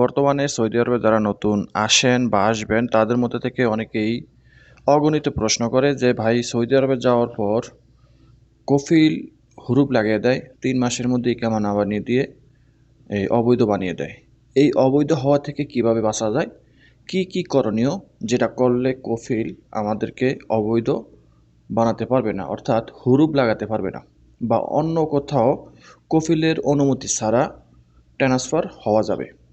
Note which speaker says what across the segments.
Speaker 1: বর্তমানে সৌদি আরবে যারা নতুন আসেন বা আসবেন, তাদের মধ্যে থেকে অনেকেই অগণিত প্রশ্ন করে যে, ভাই, সৌদি আরবে যাওয়ার পর কফিল হুরুপ লাগিয়ে দেয়, তিন মাসের মধ্যে ইকামা না বানিয়ে দিয়ে এই অবৈধ বানিয়ে দেয়। এই অবৈধ হওয়া থেকে কীভাবে বাঁচা যায়? কি কি করণীয় যেটা করলে কফিল আমাদেরকে অবৈধ বানাতে পারবে না, অর্থাৎ হুরুপ লাগাতে পারবে না? বা অন্য কোথাও কফিলের অনুমতি ছাড়া ট্রান্সফার হওয়া যাবে?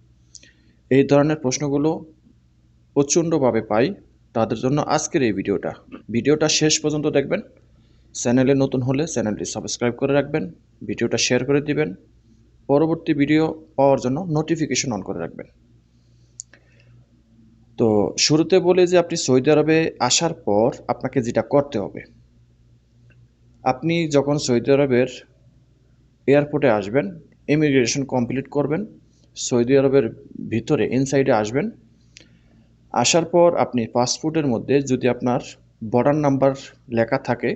Speaker 1: এই ধরনের প্রশ্নগুলো প্রচণ্ডভাবে পাই তাদের জন্য আজকের এই ভিডিওটা। ভিডিওটা শেষ পর্যন্ত দেখবেন। চ্যানেলে নতুন হলে চ্যানেলটি সাবস্ক্রাইব করে রাখবেন, ভিডিওটা শেয়ার করে দিবেন, পরবর্তী ভিডিও পাওয়ার জন্য নোটিফিকেশন অন করে রাখবেন। তো শুরুতে বলে যে আপনি সৌদি আরবে আসার পর আপনাকে যেটা করতে হবে, আপনি যখন সৌদি আরবের এয়ারপোর্টে আসবেন ইমিগ্রেশন কমপ্লিট করবেন সৌদি আরবের ভিতরে ইনসাইডে আসবেন। আসার পর আপনি পাসপোর্টের মধ্যে যদি আপনার বর্ডার নাম্বার লেখা থাকে,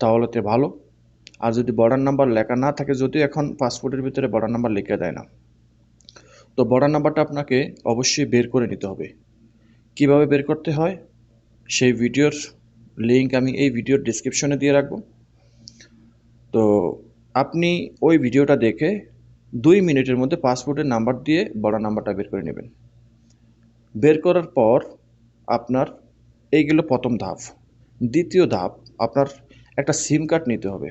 Speaker 1: তাহলে তো ভালো। আর যদি বর্ডার নাম্বার লেখা না থাকে, যদিও এখন পাসপোর্টের ভিতরে বর্ডার নাম্বার লিখে দেয় না। তো বর্ডার নাম্বারটা আপনাকে অবশ্যই বের করে নিতে হবে। কীভাবে বের করতে হয়? সেই ভিডিওর লিঙ্ক আমি এই ভিডিওর ডিসক্রিপশনে দিয়ে রাখব। তো আপনি ওই ভিডিওটা দেখে দুই মিনিটের মধ্যে পাসপোর্টের নাম্বার দিয়ে বর্ডার নাম্বারটা বের করে নেবেন। বের করার পর আপনার এইগুলো প্রথম ধাপ। দ্বিতীয় ধাপ, আপনার একটা সিম কার্ড নিতে হবে।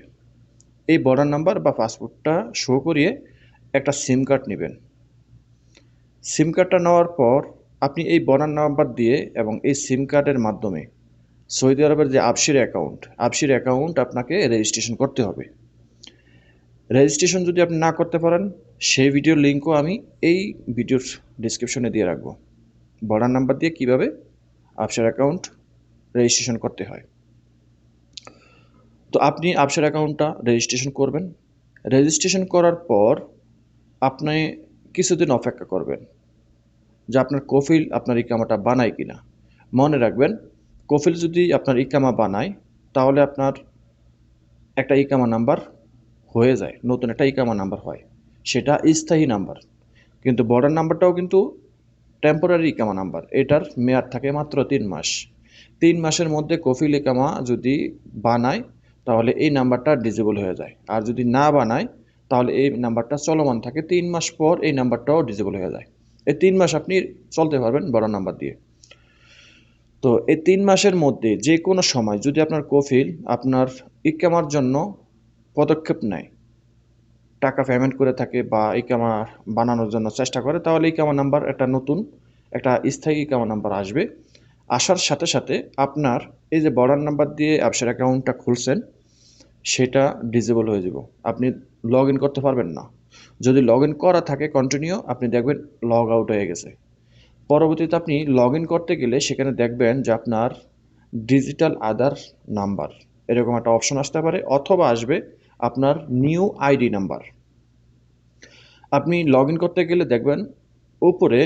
Speaker 1: এই বর্ডার নাম্বার বা পাসপোর্টটা শো করিয়ে একটা সিম কার্ড নেবেন। সিম কার্ডটা নেওয়ার পর আপনি এই বর্ডার নাম্বার দিয়ে এবং এই সিম কার্ডের মাধ্যমে সৌদি আরবের যে আবসির অ্যাকাউন্ট আবসির অ্যাকাউন্ট আপনাকে রেজিস্ট্রেশন করতে হবে। রেজিস্ট্রেশন যদি আপনি না করতে পারেন, সেই ভিডিওর লিঙ্কও আমি এই ভিডিওর ডিসক্রিপশনে দিয়ে রাখব। বর্ডার নাম্বার দিয়ে কীভাবে আপসার অ্যাকাউন্ট রেজিস্ট্রেশন করতে হয়। তো আপনি আপসার অ্যাকাউন্টটা রেজিস্ট্রেশন করবেন। রেজিস্ট্রেশন করার পর আপনি কিছুদিন অপেক্ষা করবেন যে আপনার কফিল আপনার ইকামাটা বানায় কিনা। মনে রাখবেন, কফিল যদি আপনার ইকামা বানায়, তাহলে আপনার একটা ইকামা নাম্বার হয়ে যায়, নতুন একটা ইকামা নাম্বার হয়। সেটা স্থায়ী নাম্বার কিন্তু বর্ডার নাম্বারটাও কিন্তু টেম্পোরারি ইকামা নাম্বার এটার মেয়াদ থাকে মাত্র তিন মাস। তিন মাসের মধ্যে কফিল ইকামা যদি বানায়, তাহলে এই নাম্বারটা ডিজেবল হয়ে যায়। আর যদি না বানায়, তাহলে এই নাম্বারটা চলমান থাকে তিন মাস পর এই নাম্বারটাও ডিজেবল হয়ে যায়। এই তিন মাস আপনি চলতে পারবেন বড় নাম্বার দিয়ে। তো এই তিন মাসের মধ্যে যে কোনো সময় যদি আপনার কফিল আপনার ইকামার জন্য পদক্ষেপ নেয়। টাকা পেমেন্ট করে থাকে বা এই ইকামা বানানোর জন্য চেষ্টা করে, তাহলে এই ইকামা নাম্বার একটা নতুন, একটা স্থায়ী ইকামা নাম্বার আসবে। আসার সাথে সাথে আপনার এই যে বর্ডার নাম্বার দিয়ে ব্যবসার অ্যাকাউন্টটা খুলছেন, সেটা ডিজেবল হয়ে যাব। আপনি লগ ইন করতে পারবেন না। যদি লগ ইন করা থাকে কন্টিনিউ আপনি দেখবেন লগ আউট হয়ে গেছে। পরবর্তীতে আপনি লগ ইন করতে গেলে সেখানে দেখবেন যে আপনার ডিজিটাল আধার নাম্বার এরকম একটা অপশন আসতে পারে, অথবা আসবে আপনার নিউ আইডি নাম্বার। আপনি লগ ইন করতে গেলে দেখবেন উপরে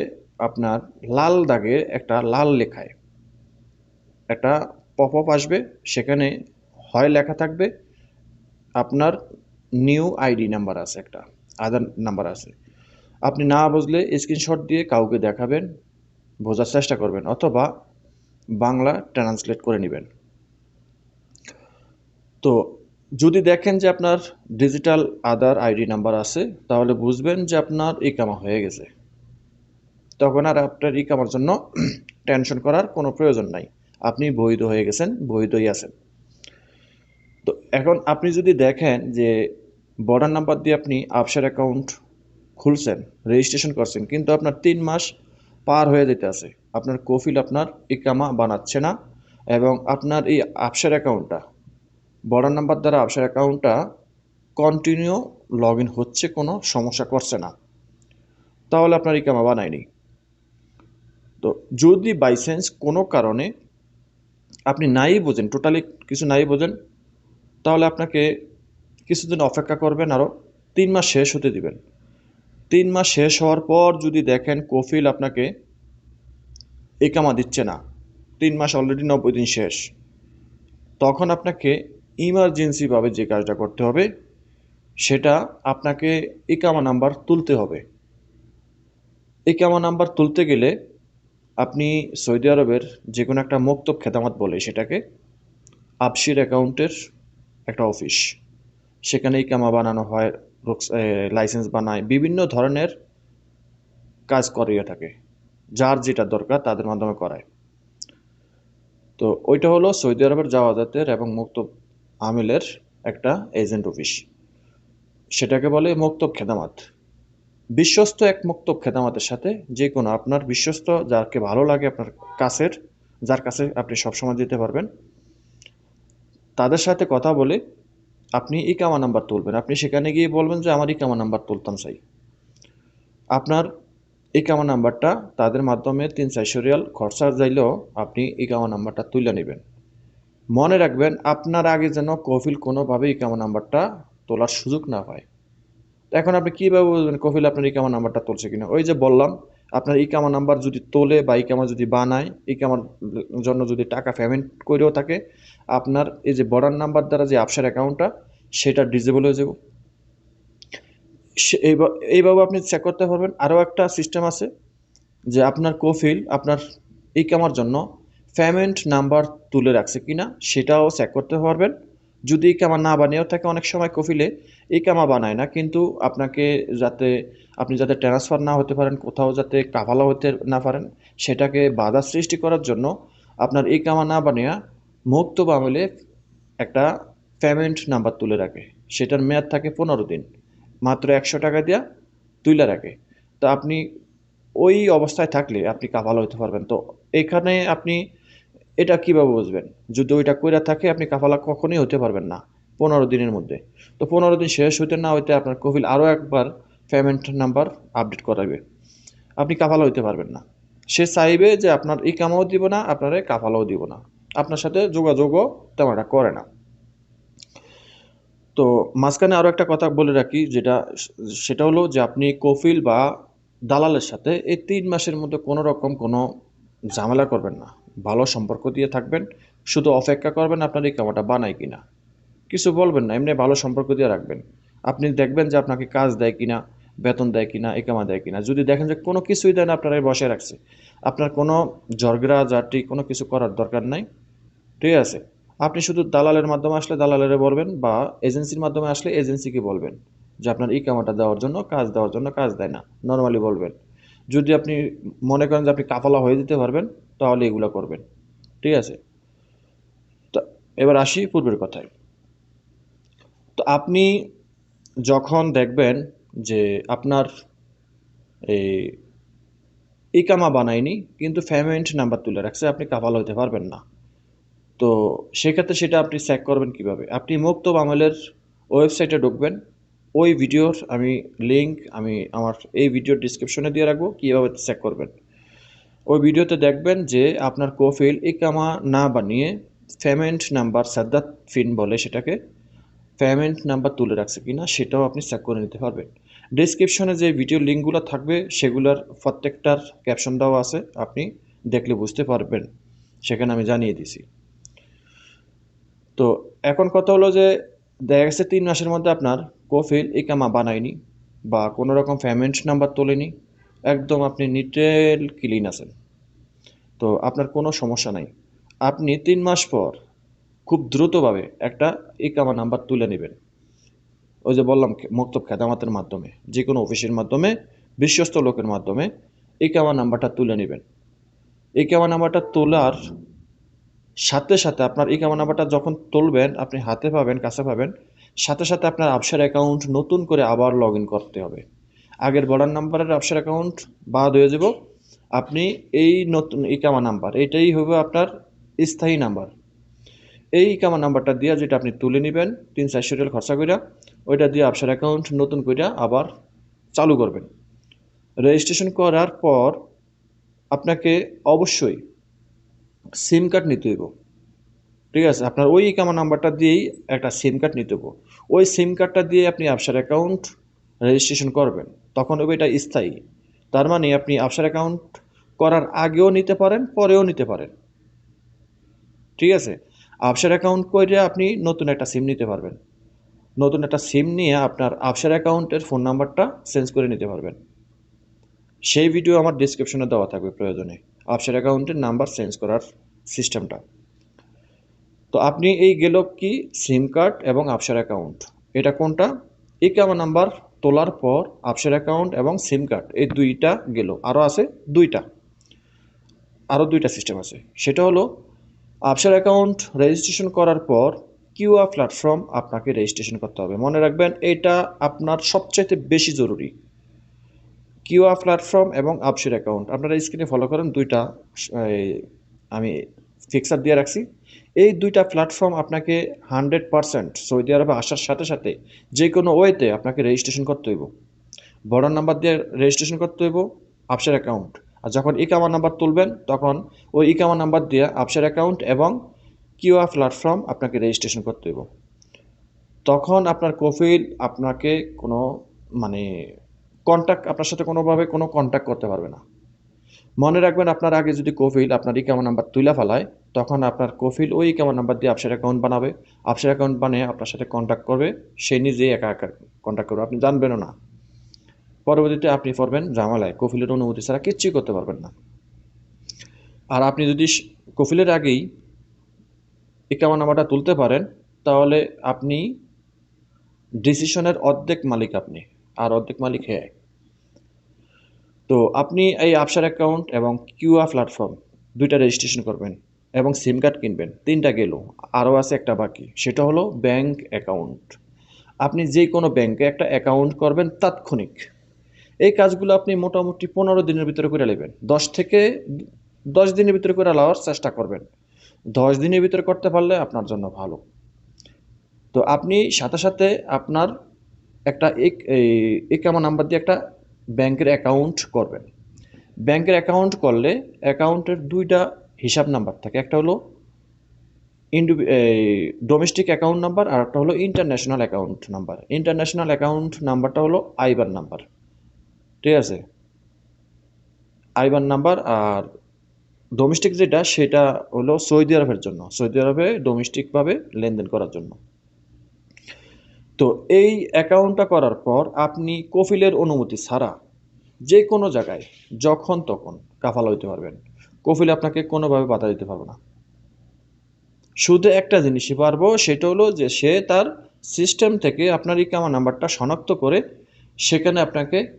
Speaker 1: আপনার লাল দাগের একটা লাল লেখায় একটা পপ আপ আসবে, সেখানে হয় লেখা থাকবে, আপনার নিউ আইডি নাম্বার আছে একটা, আধার নাম্বার আছে। আপনি না বুঝলে স্ক্রিনশট দিয়ে কাউকে দেখাবেন, বোঝার চেষ্টা করবেন, অথবা বাংলা ট্রান্সলেট করে নেবেন। তো যদি দেখেন যে আপনার ডিজিটাল আধার আইডি নাম্বার আছে, তাহলে বুঝবেন যে আপনার ইকামা হয়ে গেছে। তখন আর আপনার ইকামার জন্য টেনশন করার কোনো প্রয়োজন নাই। আপনি বৈধ হয়ে গেছেন, বৈধই আছেন। তো এখন আপনি যদি দেখেন যে বর্ডার নাম্বার দিয়ে আপনি আপসার অ্যাকাউন্ট খুলছেন রেজিস্ট্রেশন করছেন, কিন্তু আপনার তিন মাস পার হয়ে যেতে আছে। আপনার কফিল আপনার ইকামা বানাচ্ছে না এবং আপনার এই আপসার অ্যাকাউন্টটা বর্ডার নাম্বার দ্বারা আপসার অ্যাকাউন্টটা কন্টিনিউ লগ ইন হচ্ছে কোনো, সমস্যা করছে না। তাহলে আপনার ইকামা বানায়নি তো যদি বাই চান্স কোনো কারণে আপনি নাই বোঝেন টোটালি কিছু নাই বোঝেন, তাহলে আপনাকে কিছুদিন অপেক্ষা করবেন আরও তিন মাস শেষ হতে দিবেন। তিন মাস শেষ হওয়ার পর যদি দেখেন কফিল আপনাকে একামা দিচ্ছে না, তিন মাস অলরেডি নব্বই দিন শেষ, তখন আপনাকে ইমার্জেন্সিভাবে যে কাজটা করতে হবে, সেটা আপনাকে ইকামা নাম্বার তুলতে হবে। ইকামা নাম্বার তুলতে গেলে আপনি সৌদি আরবের যে কোনো একটা মুক্তব খেদামাত বলে সেটাকে আবশির অ্যাকাউন্টের একটা অফিস সেখানে ইকামা বানানো হয় লাইসেন্স বানায়, বিভিন্ন ধরনের কাজ করিয়ে থাকে যার যেটা দরকার তাদের মাধ্যমে করায়। তো ওইটা হলো সৌদি আরবের জাওয়াজাতের এবং মুক্ত আমিলের একটা এজেন্ট অফিস। সেটাকে বলে মুক্তব খেদামাত। বিশ্বস্ত এক মুক্তব খেদামাতের সাথে যে কোনো আপনার বিশ্বস্ত যাকে ভালো লাগে আপনার কাছের, যার কাছে আপনি সবসময় দিতে পারবেন, তাদের সাথে কথা বলে আপনি ইকামা নাম্বার তুলবেন। আপনি সেখানে গিয়ে বলবেন যে, আমার ইকামা নাম্বার তুলতাম চাই আপনার ইকামা নাম্বারটা তাদের মাধ্যমে তিন চারশো রিয়াল খরচা যাইলেও আপনি ইকামা নাম্বারটা তুলে নেবেন। মনে রাখবেন, আপনার আগে যেন কফিল কোনোভাবে ইকামা নাম্বারটা তোলার সুযোগ না পায়। এখন আপনি কীভাবে বুঝবেন কফিল আপনার ইকামা নাম্বারটা তুলছে কিনা? ওই যে বললাম, আপনার ইকামা নাম্বার যদি তোলে বা ইকামা যদি বানায়, ইকামার জন্য যদি টাকা পেমেন্ট করেও থাকে, আপনার এই যে বর্ডার নাম্বার দ্বারা যে আপসার অ্যাকাউন্টটা সেটা ডিজেবল হয়ে যাব। এইভাবে আপনি চেক করতে পারবেন। আরও একটা সিস্টেম আছে যে আপনার কফিল আপনার ইকামার জন্য পেমেন্ট নাম্বার তুলে রাখছে কিনা সেটাও চেক করতে পারবেন। যদি ইকামা না বানিয়েও থাকে, অনেক সময় কফিলে ইকামা বানায় না, কিন্তু আপনাকে যাতে, আপনি যাতে ট্রান্সফার না হতে পারেন, কোথাও যাতে কাফালা হতে না পারেন, সেটাকে বাধা সৃষ্টি করার জন্য আপনার ইকামা না বানিয়ে মুক্ত বামলে একটা পেমেন্ট নাম্বার তুলে রাখে। সেটার মেয়াদ থাকে পনেরো দিন। মাত্র একশো টাকা দিয়া তুলে রাখে। তো আপনি ওই অবস্থায় থাকলে আপনি কাফালা হতে পারবেন। তো এখানে আপনি এটা কীভাবে বুঝবেন? যদি ওইটা কইরা থাকে, আপনি কাফালা কখনোই হতে পারবেন না, পনেরো দিনের মধ্যে। তো পনেরো দিন শেষ হইতে না হইতে আপনার কফিল আরও একবার পেমেন্ট নাম্বার আপডেট করাবে আপনি কাফালা হইতে পারবেন না। সে চাইবে যে আপনার ই কামাও দিব না, আপনারে কাফালাও দিব না। আপনার সাথে যোগাযোগও তেমন একটা করে না। তো মাঝখানে আরও একটা কথা বলে রাখি, যেটা সেটা হলো যে আপনি কফিল বা দালালের সাথে এই তিন মাসের মধ্যে কোনো রকম কোনো ঝামেলা করবেন না। ভালো সম্পর্ক দিয়ে থাকবেন, শুধু অপেক্ষা করবেন আপনার এই কামাটা বানায় কিনা। কিছু বলবেন না, এমনি ভালো সম্পর্ক দিয়ে রাখবেন। আপনি দেখবেন যে আপনাকে কাজ দেয় কিনা, বেতন দেয় কিনা একামা দেয় কিনা। যদি দেখেন যে কোনো কিছুই দেয় না আপনারা বসে রাখছে। আপনার কোনো ঝগড়া জাটি কোনো কিছু করার দরকার নাই। ঠিক আছে? আপনি শুধু দালালের মাধ্যমে আসলে দালালের বলবেন বা এজেন্সির মাধ্যমে আসলে এজেন্সিকে বলবেন যে আপনার ই কামাটা দেওয়ার জন্য কাজ দেওয়ার জন্য কাজ দেয় না। নর্মালি বলবেন। যদি আপনি মনে করেন যে আপনি কাফালা হয়ে দিতে পারবেন, তাহলে এগুলো করবেন। ঠিক আছে? তো, এবার আসি পূর্বের কথায়। তো আপনি যখন দেখবেন যে আপনার এই ইকামা বানায়নি, কিন্তু পেমেন্ট নাম্বার তুলে রাখছে, আপনি কাফালা হতে পারবেন না। তো সেক্ষেত্রে সেটা আপনি চেক করবেন কীভাবে? আপনি মুক্ত আমলের ওয়েবসাইটে ঢুকবেন ওই ভিডিওর আমি লিঙ্ক আমি আমার এই ভিডিওর ডিসক্রিপশনে দিয়ে রাখব কীভাবে চেক করবেন। ওই ভিডিওতে দেখবেন যে আপনার কোফিল ইকামা না বানিয়ে পেমেন্ট নাম্বার সাদ্দাত ফিন বলে সেটাকে পেমেন্ট নাম্বার তুলে রাখছে কি না সেটাও আপনি চেক করে নিতে পারবেন। ডিসক্রিপশনে যে ভিডিও লিঙ্কগুলো থাকবে সেগুলোর প্রত্যেকটার ক্যাপশন দেওয়া আছে, আপনি দেখলে বুঝতে পারবেন। সেখানে আমি জানিয়ে দিছি। তো এখন কথা হলো যে দেখা গেছে তিন মাসের মধ্যে আপনার কফিল ইকামা বানায়নি বা কোনো রকম পেমেন্ট নাম্বার তোলেনি, একদম আপনি নিটেল ক্লিন আছেন। তো আপনার কোনো সমস্যা নাই। আপনি তিন মাস পর খুব দ্রুতভাবে একটা ইকামা নাম্বার তুলে নেবেন। ওই যে বললাম, মক্তব খেদামাতের মাধ্যমে যে কোনো অফিসের মাধ্যমে, বিশ্বস্ত লোকের মাধ্যমে ইকামা নাম্বারটা তুলে নেবেন। ইকামা নাম্বারটা তোলার সাথে সাথে আপনার ইকামা নাম্বারটা যখন তুলবেন, আপনি হাতে পাবেন, কাছে পাবেন, সাথে সাথে আপনার আপসার অ্যাকাউন্ট নতুন করে আবার লগ করতে হবে। আগের বর্ডার নাম্বারের আপসার অ্যাকাউন্ট বাদ হয়ে যাব। আপনি এই নতুন ইকামা নাম্বার, এটাই হবে আপনার স্থায়ী নাম্বার। এই ইকামা নাম্বারটা দিয়ে যেটা আপনি তুলে নেবেন, তিন চারশো রিয়াল খরচা কইরা, ওইটা দিয়ে আপসার অ্যাকাউন্ট নতুন কইরা আবার চালু করবেন। রেজিস্ট্রেশন করার পর আপনাকে অবশ্যই সিম কার্ড নিতে হইব। ঠিক আছে? আপনার ওই ইকামা নাম্বারটা দিয়েই একটা সিম কার্ড নিতে হইব। ওই সিম কার্ডটা দিয়ে আপনি আপসার অ্যাকাউন্ট রেজিস্ট্রেশন করবেন। তখন হবে এটা স্থায়ী। তার মানে আপনি আপসার অ্যাকাউন্ট করার আগেও নিতে পারেন, পরেও নিতে পারেন। ঠিক আছে? আপসার অ্যাকাউন্ট করে আপনি নতুন একটা সিম নিতে পারবেন। নতুন একটা সিম নিয়ে আপনার আপসার অ্যাকাউন্টের ফোন নাম্বারটা চেঞ্জ করে নিতে পারবেন। সেই ভিডিও আমার ডিসক্রিপশনে দেওয়া থাকবে প্রয়োজনে। আপসার অ্যাকাউন্টের নাম্বার চেঞ্জ করার সিস্টেমটা তো আপনি এই গেল কি? সিম কার্ড এবং আপসার অ্যাকাউন্ট এটা কোনটা? ইকামা নাম্বার তোলার পর আপসার অ্যাকাউন্ট এবং সিম কার্ড এই দুইটা গেল। আরও আছে দুইটা। আরও দুইটা সিস্টেম আছে। সেটা হলো আপসার অ্যাকাউন্ট রেজিস্ট্রেশন করার পর কিউআর প্ল্যাটফর্ম আপনাকে রেজিস্ট্রেশন করতে হবে। মনে রাখবেন, এটা আপনার সবচাইতে বেশি জরুরি। কিউআর প্ল্যাটফর্ম এবং আপসের অ্যাকাউন্ট আপনারা স্ক্রিনে ফলো করেন, দুইটা আমি ফিক্সার দিয়ে রাখছি। এই দুইটা প্ল্যাটফর্ম আপনাকে হান্ড্রেড পারসেন্ট সৌদি আরবে আসার সাথে সাথে যে কোনো ওয়েতে আপনাকে রেজিস্ট্রেশন করতে হইব। বর্ডার নাম্বার দিয়ে রেজিস্ট্রেশন করতে হইব আপসের অ্যাকাউন্ট আর যখন ইকামা নাম্বার তুলবেন, তখন ওই ইকামা নাম্বার দিয়ে আপসের অ্যাকাউন্ট এবং কিউআর প্ল্যাটফর্ম আপনাকে রেজিস্ট্রেশন করতে হইব। তখন আপনার কফিল আপনাকে কোনো মানে কন্ট্যাক্ট আপনার সাথে কোনোভাবে কোনো কন্ট্যাক্ট করতে পারবে না। মনে রাখবেন, আপনার আগে যদি কফিল আপনার ইকামা নাম্বার তুলে ফেলায়, তখন আপনার কোফিল ওই ইকামা নাম্বার দিয়ে আপসের অ্যাকাউন্ট বানাবে। আপসের অ্যাকাউন্ট বানিয়ে আপনার সাথে কন্ট্যাক্ট করবে, সে নিজেই একা একা কন্ট্যাক্ট করবে। আপনি জানবেনও না। পরবর্তীতে আপনি পড়বেন জামালায়, কফিলের অনুমতি ছাড়া কিচ্ছুই করতে পারবেন না। আর আপনি যদি কফিলের আগেই ইকামা নাম্বারটা তুলতে পারেন, তাহলে আপনি ডিসিশনের অর্ধেক মালিক আপনি, আর অর্ধেক মালিক হ্যাঁ তো আপনি এই আপসার অ্যাকাউন্ট এবং কিউআর প্ল্যাটফর্ম দুইটা রেজিস্ট্রেশন করবেন এবং সিম কার্ড কিনবেন, তিনটা গেল। আরও আছে একটা বাকি, সেটা হলো ব্যাংক অ্যাকাউন্ট আপনি যে কোনো ব্যাংকে একটা অ্যাকাউন্ট করবেন তাৎক্ষণিক। এই কাজগুলো আপনি মোটামুটি পনেরো দিনের ভিতরে করে নেবেন। দশ থেকে দশ দিনের ভিতরে করে নেওয়ার চেষ্টা করবেন। দশ দিনের ভিতরে করতে পারলে আপনার জন্য ভালো। তো আপনি সাথে সাথে আপনার একটা এক- এই একামা নাম্বার দিয়ে একটা ব্যাংকের অ্যাকাউন্ট করবেন। ব্যাংকের অ্যাকাউন্ট করলে অ্যাকাউন্টের দুইটা হিসাব নাম্বার থাকে। একটা হলো ইন্ডি ডোমেস্টিক অ্যাকাউন্ট নাম্বার আর একটা হলো international account number international account নাম্বারটা হলো আইবার নাম্বার ঠিক আছে? আইবার নাম্বার আর ডোমেস্টিক যেটা, সেটা হলো সৌদি আরবের জন্য। সৌদি আরবে ডোমেস্টিকভাবে লেনদেন করার জন্য। তো এই অ্যাকাউন্টটা করার পর আপনি কফিলের অনুমতি ছাড়া যে কোনো জায়গায়, যখন তখন কাফালা হইতে পারবেন। কফিল আপনাকে কোনোভাবে বাধা দিতে পারবে না। শুধু একটা জিনিসই পারব, সেটা হলো যে সে তার সিস্টেম থেকে আপনার ইকামা নাম্বারটা শনাক্ত করে সেখানে আপনাকে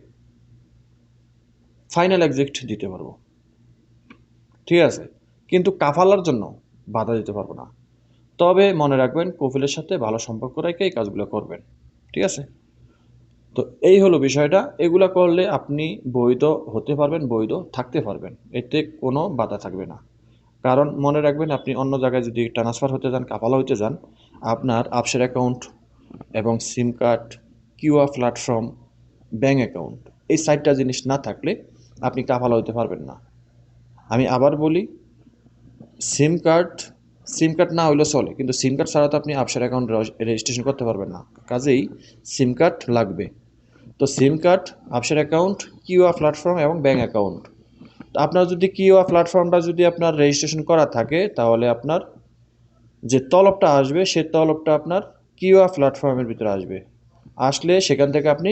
Speaker 1: ফাইনাল এক্সিট দিতে পারব। ঠিক আছে? কিন্তু কাফালার জন্য বাধা দিতে পারব না। তবে মনে রাখবেন, কফিলের সাথে ভালো সম্পর্ক রেখে এই কাজগুলো করবেন। ঠিক আছে? তো এই হলো বিষয়টা। এগুলো করলে আপনি বৈধ হতে পারবেন, বৈধ থাকতে পারবেন। এতে কোনো বাধা থাকবে না। কারণ মনে রাখবেন, আপনি অন্য জায়গায় যদি ট্রান্সফার হতে যান কাপালা হতে যান, আপনার আপসের অ্যাকাউন্ট এবং SIM card QR platform bank account এই সাইটটা জিনিস না থাকলে আপনি কাপালা হতে পারবেন না। আমি আবার বলি সিম কার্ড সিম কার্ড না হইলেও চলে, কিন্তু সিম কার্ড ছাড়া তো আপনি আপসার অ্যাকাউন্ট রেজিস্ট্রেশন করতে পারবেন না। কাজেই সিম কার্ড লাগবে। তো সিম কার্ড আপসার অ্যাকাউন্ট কিউআর প্ল্যাটফর্ম এবং ব্যাঙ্ক অ্যাকাউন্ট আপনার যদি কিউআর প্ল্যাটফর্মটা যদি আপনার রেজিস্ট্রেশন করা থাকে, তাহলে আপনার যে তলবটা আসবে, সে তলবটা আপনার কিউআর প্ল্যাটফর্মের ভিতরে আসবে। আসলে সেখান থেকে আপনি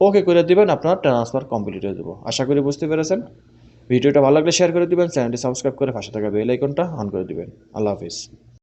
Speaker 1: ওকে করে দেবেন, আপনার ট্রান্সফার কমপ্লিট হয়ে দেবো আশা করি বুঝতে পেরেছেন? ভিডিওটা ভালো লাগলে শেয়ার করে দিবেন, চ্যানেলটি সাবস্ক্রাইব করে পাশে থাকা বেল আইকনটা অন করে দিবেন। আল্লাহ হাফিজ।